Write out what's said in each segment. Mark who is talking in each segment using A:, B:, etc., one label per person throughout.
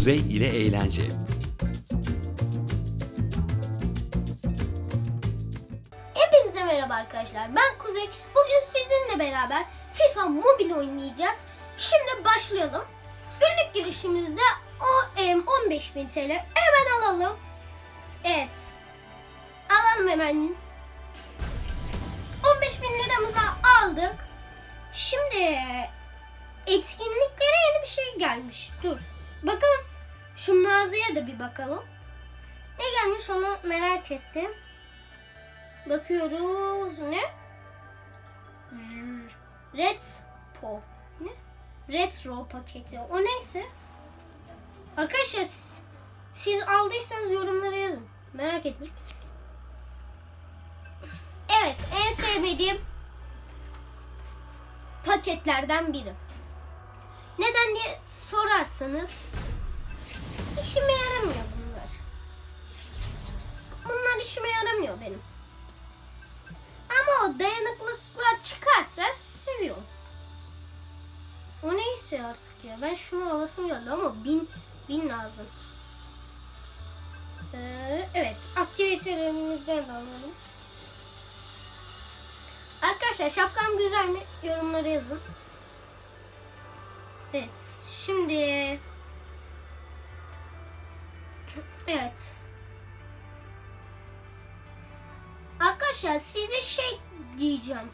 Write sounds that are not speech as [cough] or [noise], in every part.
A: Kuzey ile eğlence.
B: Hepinize merhaba arkadaşlar. Ben Kuzey. Bugün sizinle beraber FIFA Mobile oynayacağız. Şimdi başlayalım. Günlük girişimizde o em, 15.000 TL. Hemen alalım. Evet. Alalım hemen. 15.000 liramızı aldık. Şimdi etkinliklere yeni bir şey gelmiş. Dur. Bakalım. Şu mağazaya da bir bakalım. Ne gelmiş onu merak ettim. Bakıyoruz ne? Retro ne? Retro paketi. O neyse. Arkadaşlar siz, siz aldıysanız yorumlara yazın. Merak ettim. Evet, en sevmediğim paketlerden biri. Neden diye sorarsanız işime yaramıyor bunlar. Bunlar işime yaramıyor benim. Ama o dayanıklılıklar çıkarsa seviyorum. O neyse artık ya. Ben şunu alasım geldi ama bin, bin lazım. Ee, evet. Aktivitelerimizden de alalım. Arkadaşlar şapkam güzel mi? Yorumlara yazın. Evet. Şimdi Evet. Arkadaşlar size şey diyeceğim.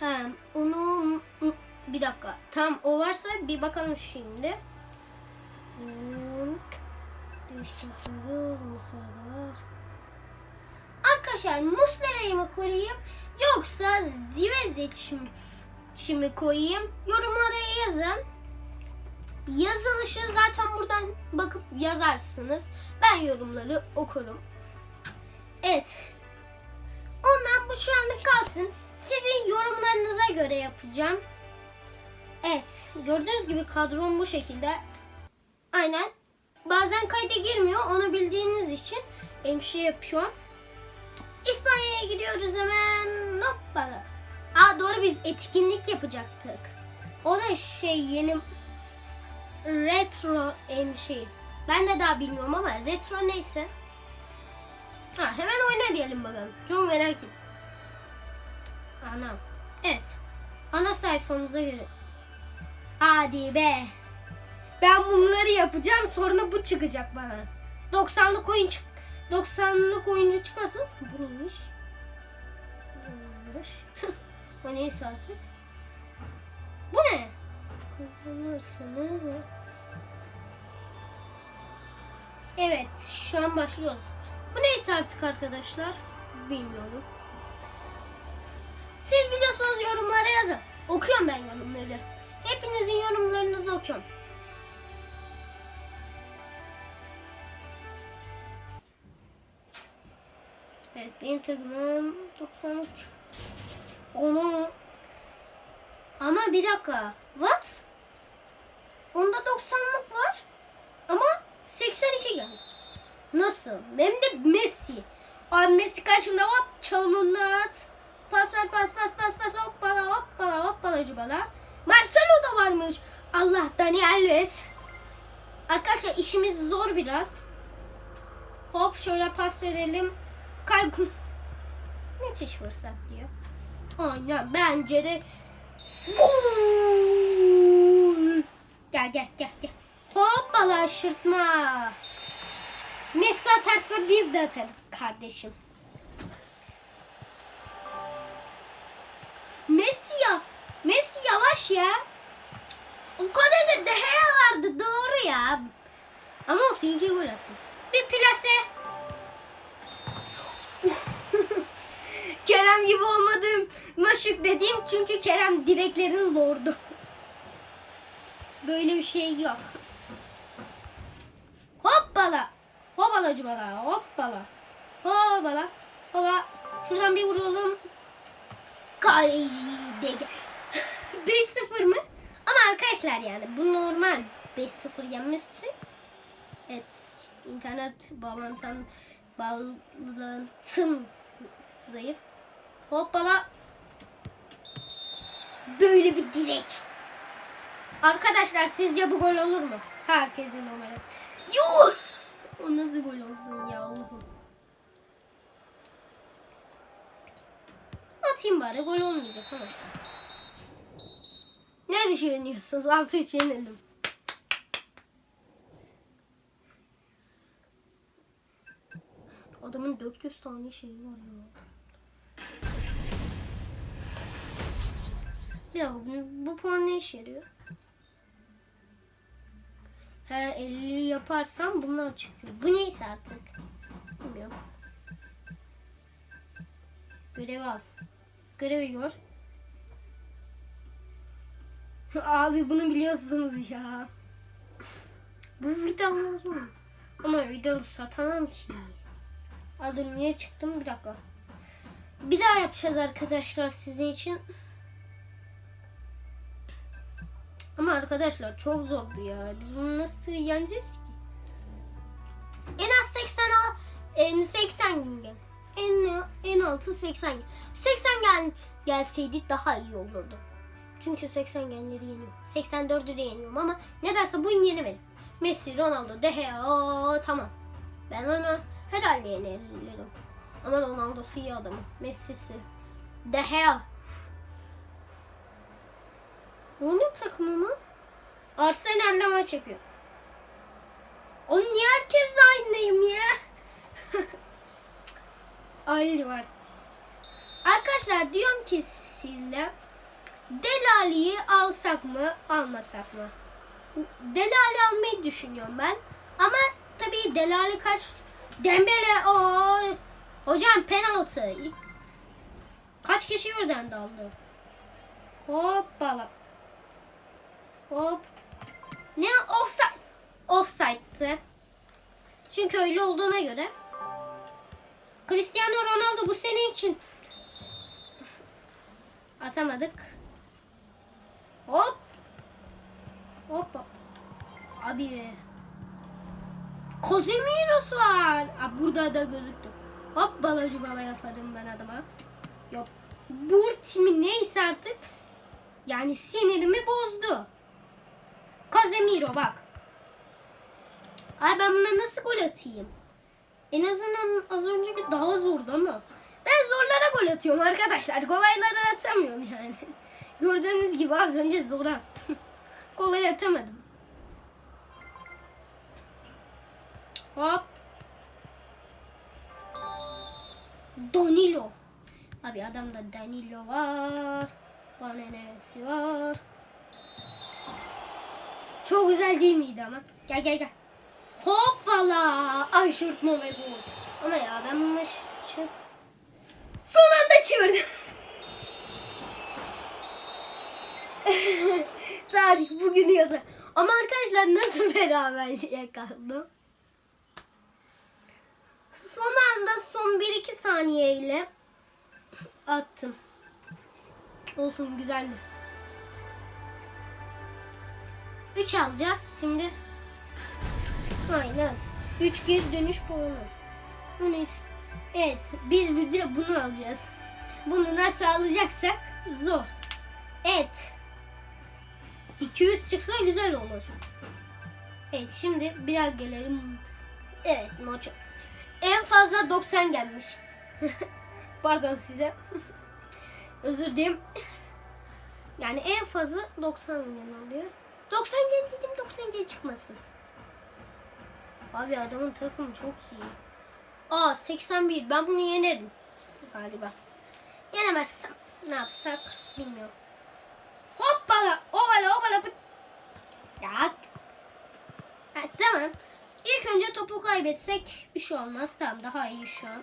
B: Ha, onu bir dakika. Tam o varsa bir bakalım şimdi. Arkadaşlar Muslera'yı mı koyayım yoksa Zivezeci mi koyayım? Yorumlara yazın. Yazılışı zaten buradan bakıp yazarsınız. Ben yorumları okurum. Evet. Ondan bu şu anlık kalsın. Sizin yorumlarınıza göre yapacağım. Evet. Gördüğünüz gibi kadrom bu şekilde. Aynen. Bazen kayda girmiyor. Onu bildiğiniz için şey yapıyorum. İspanya'ya gidiyoruz hemen. Hoppala. Aa doğru biz etkinlik yapacaktık. O da şey yeni retro şey. Ben de daha bilmiyorum ama retro neyse. Ha hemen oyna diyelim bakalım. Çok merak ettim. Ana. Evet. Ana sayfamıza göre. Hadi be. Ben bunları yapacağım sonra bu çıkacak bana. 90'lık oyun çık 90'lık oyuncu çıkarsa bu? Neymiş? o neyse artık. Bu ne? Kullanırsınız. Evet, şu an başlıyoruz. Bu neyse artık arkadaşlar. Bilmiyorum. Siz biliyorsanız yorumlara yazın. Okuyorum ben yorumları. Hepinizin yorumlarınızı okuyorum. Evet, benim takımım 93. Onu ama bir dakika. What? Onda 90'lık var. Ama 82 geldi. Nasıl? Hem de Messi. Abi Messi karşımda hop çalımını at. Pas ver pas pas pas pas hoppala hoppala hoppala cubala. Marcelo da varmış. Allah Dani Alves. Arkadaşlar işimiz zor biraz. Hop şöyle pas verelim. Kaykun. Müthiş fırsat diyor. Aynen bence de Gol! Gel gel gel gel. Hoppala şırtma. Messi atarsa biz de atarız kardeşim. Messi ya. Messi yavaş ya. O kadar da Deha vardı doğru ya. Ama o iki gol attı. Bir plase. [laughs] Kerem gibi olmadığım şükrediğim çünkü Kerem direklerin lordu. Böyle bir şey yok. Hoppala. Hoppala cubala. Hoppala. Hoppala. Hoppa. Şuradan bir vuralım. Kaleci dege. [laughs] 5-0 mı? Ama arkadaşlar yani bu normal. 5-0 yenmesi. Evet. internet bağlantım bağlantım zayıf. Hoppala. Böyle bir direk. Arkadaşlar sizce bu gol olur mu? Herkesin umarım. Yuh! O nasıl gol olsun ya Allah'ım. Atayım bari gol olmayacak ama. Ne düşünüyorsunuz? 6-3 yenildim. Adamın 400 tane şeyi var ya. Bir dakika bu, bu puan ne işe yarıyor? He 50 yaparsam bunlar çıkıyor. Bu neyse artık. Bilmiyorum. Görev al. Görevi gör. [laughs] Abi bunu biliyorsunuz ya. Bu vidalı mu? Ama vidalı satamam ki. Aa, dur niye çıktım bir dakika. Bir daha yapacağız arkadaşlar sizin için. Ama arkadaşlar çok zor bu ya. Biz bunu nasıl yeneceğiz ki? En az 80 al, em, 80 gün gel. En en altı 80 gün. 80 gel gelseydi daha iyi olurdu. Çünkü 80 genleri yeniyor. 84'ü de yeniyorum ama nedense bu yenemedim. Messi, Ronaldo, De Gea, tamam. Ben onu herhalde yenerim. Ama Ronaldo'su iyi adamı. Messi'si. De Gea. Onun takımı mı? Arsenal'le maç yapıyor. O niye herkes aynıyım ya? [laughs] Ali var. Arkadaşlar diyorum ki sizle Delali'yi alsak mı almasak mı? Delali almayı düşünüyorum ben. Ama tabii Delali kaç Dembele o hocam penaltı. Kaç kişi birden daldı? Hoppala. Hop. Ne offside? Offside'tı. Çünkü öyle olduğuna göre. Cristiano Ronaldo bu sene için atamadık. Hop. Hoppa. Abi. Casemiro'su var. Aa, burada da gözüktü. Hop balacı bala yaparım ben adama. Yok. Bu ultimi neyse artık. Yani sinirimi bozdu. Casemiro bak. Ay ben buna nasıl gol atayım? En azından az önceki daha zordu ama. Ben zorlara gol atıyorum arkadaşlar. Kolaylara atamıyorum yani. [laughs] Gördüğünüz gibi az önce zor attım. [laughs] Kolay atamadım. Hop. Danilo. Abi adamda Danilo var. Bana var. Çok güzel değil miydi ama? Gel gel gel. Hoppala. Aşırtma ve gol. Ama ya ben bu maçı son anda çevirdim. [laughs] Tarih bugünü yazar. Ama arkadaşlar nasıl [laughs] beraber kaldım? Son anda son 1-2 saniyeyle attım. Olsun güzeldi. 3 alacağız şimdi. Aynen. 3 geri dönüş puanı. Bu neyse. Evet biz bir de bunu alacağız. Bunu nasıl alacaksak zor. Evet. 200 çıksa güzel olur. Evet şimdi bir daha gelelim. Evet maç. En fazla 90 gelmiş. [laughs] Pardon size. Özür dilerim. Yani en fazla 90 gen oluyor. 90 gen dedim 90 gen çıkmasın. Abi adamın takımı çok iyi. Aa 81 ben bunu yenerim galiba. Yenemezsem ne yapsak bilmiyorum. Hoppala ovala ovala. Ya. Ha, tamam. İlk önce topu kaybetsek bir şey olmaz. Tamam daha iyi şu an.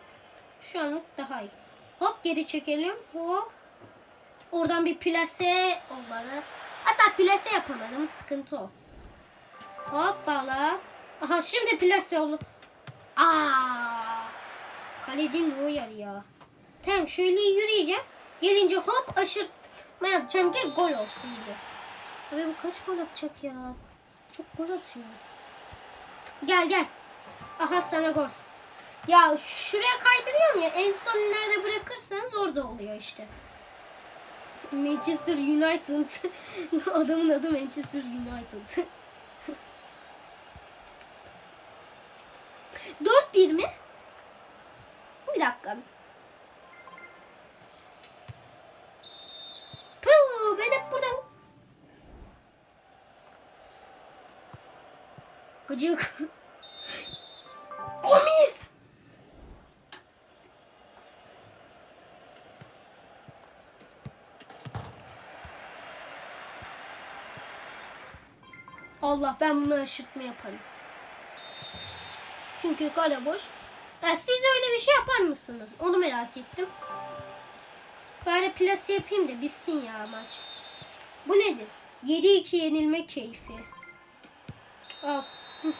B: Şu anlık daha iyi. Hop geri çekelim. Hop. Oradan bir plase olmalı. Hatta plase yapamadım. Sıkıntı o. Hoppala. Aha şimdi plase oldu. Aa. Kaleci Neuer ya. Tamam şöyle yürüyeceğim. Gelince hop aşırtma yapacağım ki gol olsun diye. Abi bu kaç gol atacak ya? Çok gol atıyor. Gel gel. Aha sana gol. Ya şuraya kaydırıyorum ya en son nerede bırakırsanız orada oluyor işte. Manchester United. [laughs] Adamın adı Manchester United. [laughs] 4-1 mi? Bir dakika. Puh, ben hep buradan... Gıcık. [laughs] Allah ben bunu aşırtma yaparım. Çünkü kale boş. Ya siz öyle bir şey yapar mısınız? Onu merak ettim. Bari plase yapayım da bitsin ya maç. Bu nedir? 7-2 yenilme keyfi. Al. [laughs]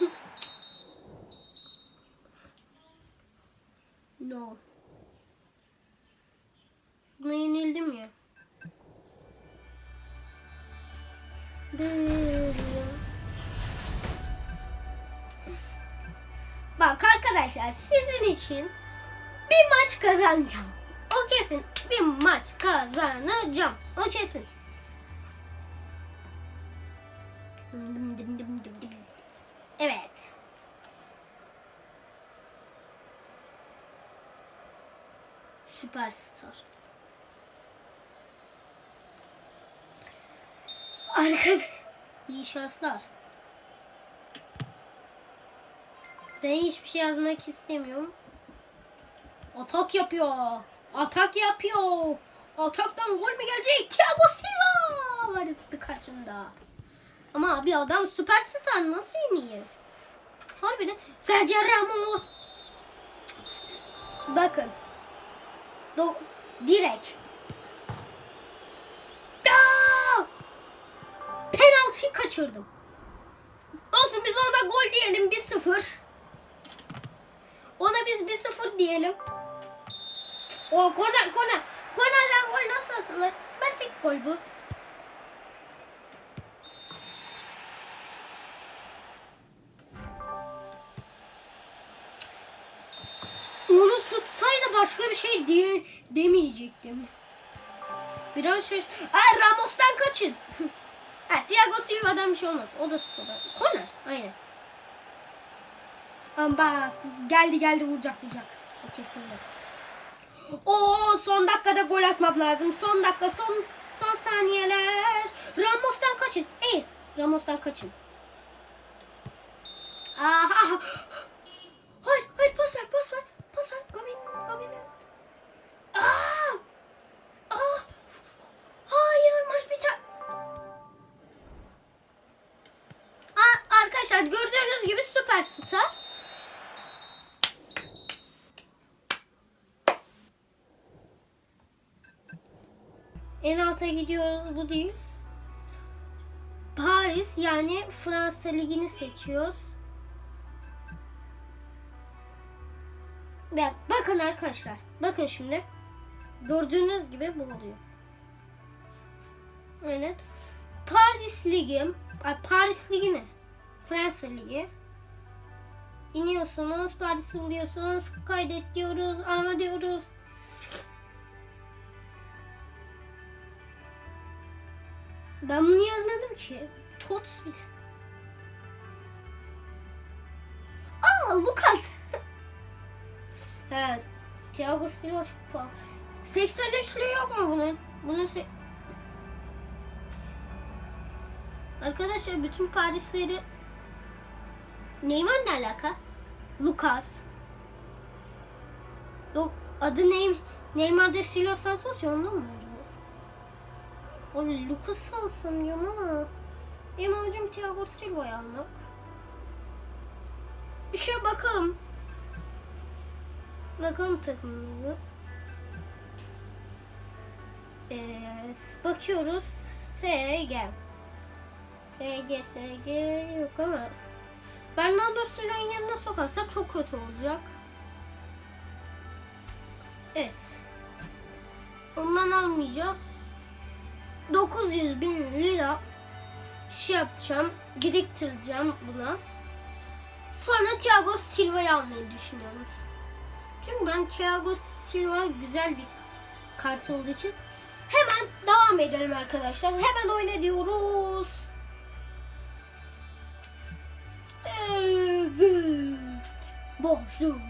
B: Bak arkadaşlar sizin için bir maç kazanacağım. O kesin. Bir maç kazanacağım. O kesin. Evet. Süperstar. Arkadaş. İyi şanslar. Ben hiçbir şey yazmak istemiyorum. Atak yapıyor. Atak yapıyor. Ataktan gol mü gelecek? Thiago Silva vardı karşımda. Ama bir adam süperstar nasıl yeniyor? Harbiden Sergio Ramos. Bakın. Do direkt. Da! Penaltıyı kaçırdım. Olsun biz ona gol diyelim 1-0. Ona biz 1-0 diyelim. O korner korner. Kornerden gol nasıl atılır? Basit gol bu. Onu tutsaydı başka bir şey diye demeyecektim. Biraz şaş... Ay Ramos'tan kaçın. [laughs] ha, Thiago Silva'dan bir şey olmaz. O da stoper. Korner. Aynen. Bak geldi geldi vuracak vuracak. O kesinlikle. Oo son dakikada gol atmam lazım. Son dakika son son saniyeler. Ramos'tan kaçın. Eğer Ramos'tan kaçın. Aha. Hayır hayır pas ver pas ver. Pas ver. Gamin Gamin. Aa! Aa! Hayır maç biter. Aa, arkadaşlar gördüğünüz gibi süperstar. Alta gidiyoruz bu değil. Paris yani Fransa ligini seçiyoruz. Bak, bakın arkadaşlar. Bakın şimdi. Gördüğünüz gibi bu oluyor. Aynen. Paris Ligi. Paris Ligi ne? Fransa Ligi. İniyorsunuz. Paris'i buluyorsunuz. Kaydet diyoruz. Arama diyoruz. Ben bunu yazmadım ki. Tots bize. Aa Lucas. [laughs] evet. Thiago Silva çok pahalı. 83'lü yok mu bunun? Bunun se- Arkadaşlar bütün Parisleri Neymar ne alaka? Lucas. Yok adı Neym Neymar de Silva Santos ya ondan mı acaba? O Lucas sanıyorum ama benim amacım Thiago Silva'yı almak. Bir şöyle bakalım. Bakalım takımımızı. Ee, bakıyoruz. SG. SG, SG yok ama Bernardo Silva'nın yerine sokarsak çok kötü olacak. Evet. Ondan almayacağım. 900 bin lira şey yapacağım. Biriktireceğim buna. Sonra Thiago Silva'yı almayı düşünüyorum. Çünkü ben Thiago Silva güzel bir kart olduğu için Hemen devam edelim arkadaşlar. Hemen oyna diyoruz. Evet. Başlıyoruz.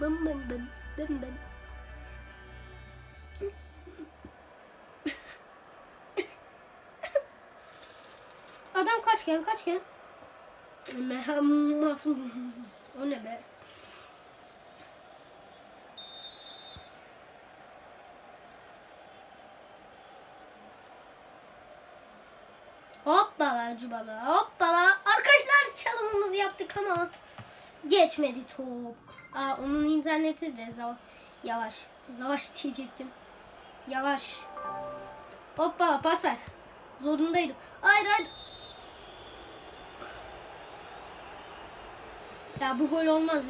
B: Bım bım bım bım bım. Adam kaçken kaçken. Masum. O ne be? Hoppala cubala hoppala. Arkadaşlar çalımımızı yaptık ama geçmedi top. Aa, onun interneti de zav- yavaş. Yavaş diyecektim. Yavaş. Hoppala pas ver. Zorundaydım. Hayır hayır. Ya bu gol olmaz.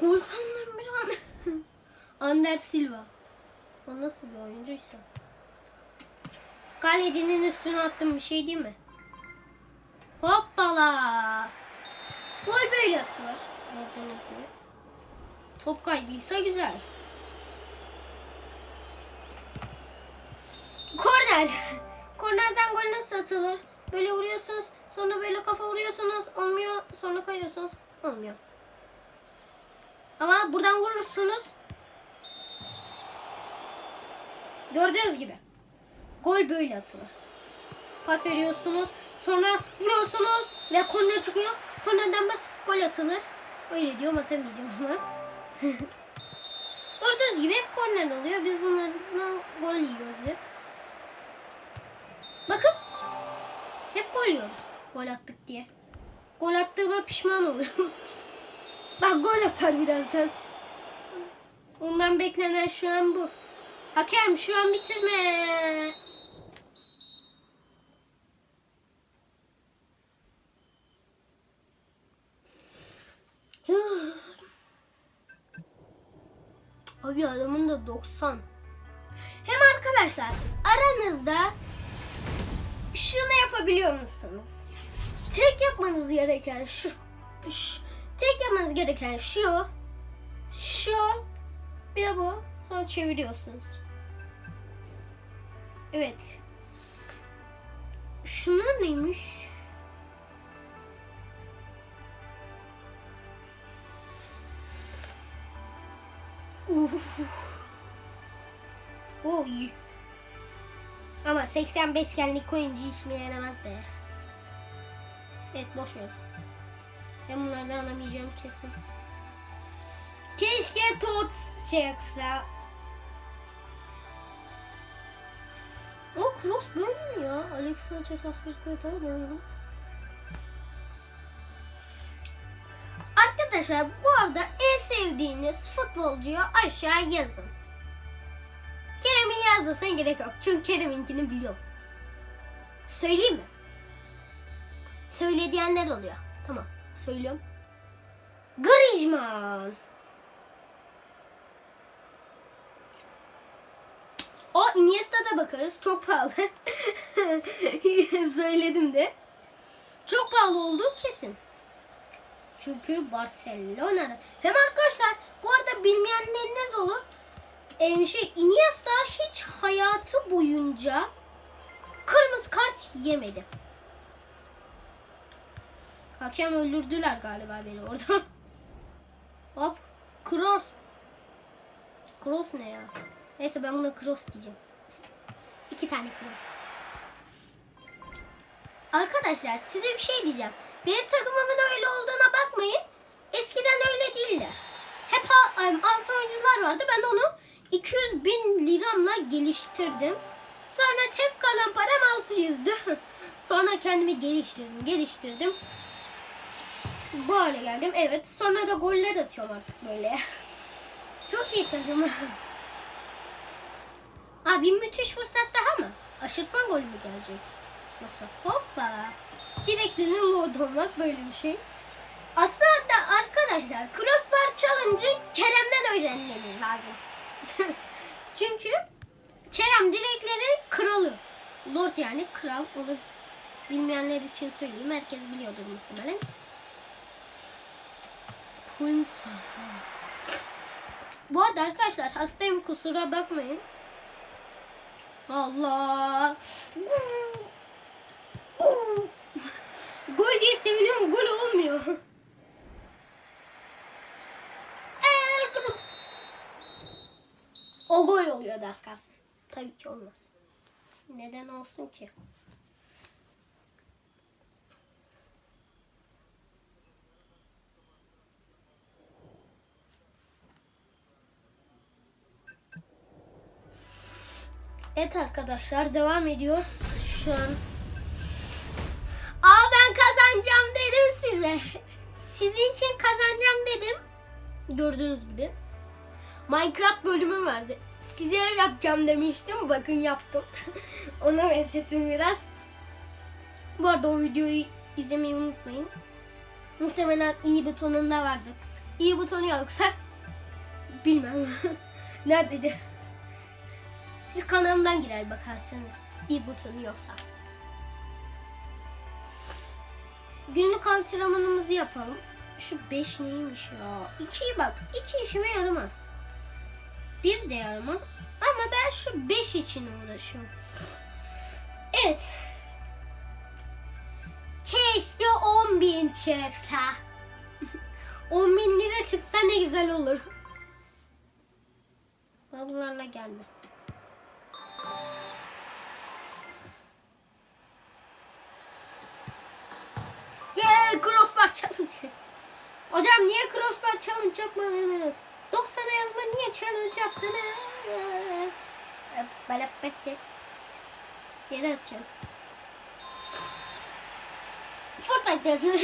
B: Gol sandım bir an. [laughs] Ander Silva. O nasıl bir oyuncuysa. Kalecinin üstüne attım bir şey değil mi? Hoppala. Gol böyle atılır. Top kaybıysa güzel. Korner. Kornerden gol nasıl atılır? Böyle vuruyorsunuz. Sonra böyle kafa vuruyorsunuz. Olmuyor. Sonra kayıyorsunuz. Olmuyor. Ama buradan vurursunuz. Gördüğünüz gibi. Gol böyle atılır. Pas veriyorsunuz. Sonra vuruyorsunuz. Ve korner çıkıyor. Kornerden bas gol atılır. Öyle diyorum atamayacağım ama. [laughs] Gördüğünüz gibi hep korner oluyor. Biz bunlardan gol yiyoruz hep. Bakın. Hep gol yiyoruz. Gol attık diye. Gol attığıma pişman oluyorum. [laughs] Bak gol atar birazdan. Ondan beklenen şu an bu. Hakem şu an bitirme. [sighs] Abi adamın da 90. Hem arkadaşlar aranızda şunu yapabiliyor musunuz? Tek yapmanız gereken şu. şu tek yapmanız gereken şu. Şu. Bir de bu. Sonra çeviriyorsunuz. Evet. Şunlar neymiş? Uf. Oy. Ama 85 genlik oyuncu işime yaramaz be. Evet boş ver. Ben bunlardan alamayacağım kesin. Keşke tot çıksa. O cross böyle mi ya? Alex Sanchez Aspilicueta görüyorum. Arkadaşlar bu arada sevdiğiniz futbolcuyu aşağı yazın. Kerem'in yazmasına gerek yok. Çünkü Kerem'inkini biliyorum. Söyleyeyim mi? Söyle diyenler oluyor. Tamam. Söylüyorum. Griezmann. O Iniesta'da bakarız. Çok pahalı. [laughs] Söyledim de. Çok pahalı olduğu kesin. Çünkü Barcelona'da. Hem arkadaşlar bu arada bilmeyenleriniz olur. Ee, şey Iniesta hiç hayatı boyunca kırmızı kart yemedi. Hakem öldürdüler galiba beni orada. [laughs] Hop. Cross. Cross ne ya? Neyse ben buna cross diyeceğim. İki tane cross. Arkadaşlar size bir şey diyeceğim. Benim takımımın öyle olduğuna bakmayın. Eskiden öyle değildi. Hep altı oyuncular vardı. Ben onu 200 bin liramla geliştirdim. Sonra tek kalan param 600'dü. [laughs] Sonra kendimi geliştirdim, geliştirdim. Bu hale geldim. Evet. Sonra da goller atıyorum artık böyle. [laughs] Çok iyi takım. [laughs] Abi müthiş fırsat daha mı? Aşırtma golü mü gelecek? Yoksa hoppa. Direkt ünlü lord olmak böyle bir şey. Aslında arkadaşlar crossbar challenge'ı Kerem'den öğrenmeniz lazım. [laughs] Çünkü Kerem direklerin kralı. Lord yani kral. Onu bilmeyenler için söyleyeyim. Herkes biliyordur muhtemelen. Full Bu arada arkadaşlar hastayım kusura bakmayın. Allah. Gol diye seviniyorum gol olmuyor. O gol oluyor az kalsın. Tabii ki olmaz. Neden olsun ki? Evet arkadaşlar devam ediyoruz. Şu an Aa ben kazanacağım dedim size. Sizin için kazanacağım dedim. Gördüğünüz gibi. Minecraft bölümü vardı. Size ev yapacağım demiştim. Bakın yaptım. [laughs] Ona benzettim biraz. Bu arada o videoyu izlemeyi unutmayın. Muhtemelen iyi butonunda vardı. İyi butonu yoksa [laughs] bilmem. [laughs] Neredeydi? Siz kanalımdan girer bakarsanız. İyi butonu yoksa. Günlük antrenmanımızı yapalım. Şu 5 neymiş ya? 2'yi bak. 2 işime yaramaz. Bir de yaramaz. Ama ben şu 5 için uğraşıyorum. Evet. Keşke 10 bin çıksa. [laughs] 10 bin lira çıksa ne güzel olur. Bunlarla gelme. Yeah, crossbar challenge. Hocam niye crossbar challenge yapmadınız? 90'a yazma niye challenge yaptınız? Böyle bekle. Yere atacağım. Fortnite yazın.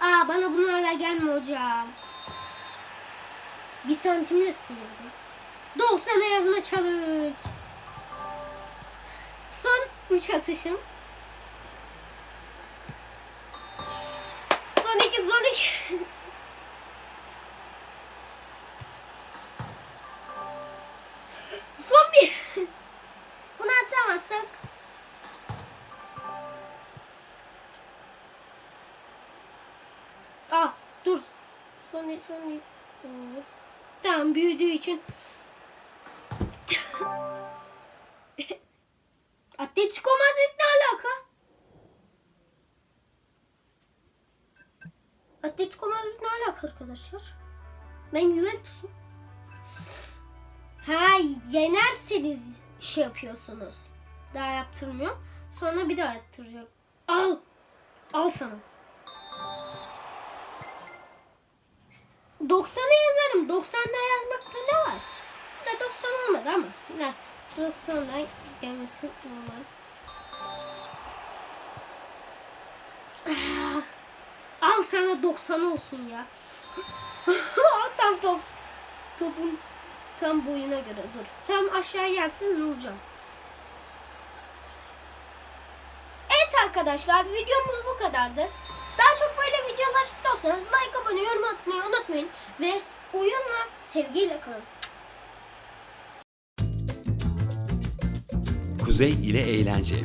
B: Aa bana bunlarla gelme hocam. Bir santimle sıyırdım. 90'a yazma challenge. Son 3 atışım. İki. Son bir. Bunu atamazsak. Aa dur. Son son. Tamam büyüdüğü için. Atletico Madrid ne alaka? Atletico Madrid ne alaka arkadaşlar? Ben Juventus'um. Ha yenerseniz şey yapıyorsunuz. Daha yaptırmıyor. Sonra bir daha yaptıracak. Al. Al sana. 90'a yazarım. 90'da yazmakta ne var? Da 90 olmadı ama. Ne? 90'dan gelmesi normal. Ah, Al sana 90 olsun ya. [laughs] tam top. Topun tam boyuna göre dur. Tam aşağı gelsin vuracağım. Evet arkadaşlar videomuz bu kadardı. Daha çok böyle videolar istiyorsanız like abone yorum atmayı unutmayın. Ve oyunla sevgiyle kalın.
A: Kuzey ile eğlence.